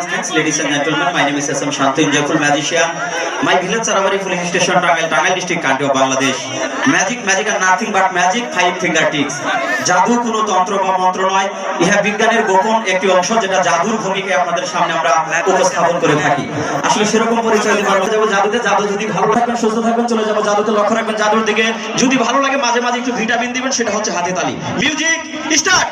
Dear friends, ladies and gentlemen, my name is SM Shantu, Injapur Magician. My village Saravali Police Station, Tangal, Tangal district, country of Bangladesh. Magic, magic and nothing but magic, five finger tricks. জাদু কোনো তন্ত্র বা মন্ত্র নয় ইহা বিজ্ঞানের গোপন একটি অংশ যেটা জাদুর ভূমিকায় আপনাদের সামনে আমরা উপস্থাপন করে থাকি আসলে সেরকম পরিচয় দিতে পারব যাব জাদুতে জাদু যদি ভালো থাকবেন সুস্থ থাকবেন চলে যাব জাদুতে লক্ষ্য রাখবেন জাদুর দিকে যদি ভালো লাগে মাঝে মাঝে একটু ভিটামিন দিবেন সেটা হচ্ছে হাতে তালি মিউজিক স্টার্ট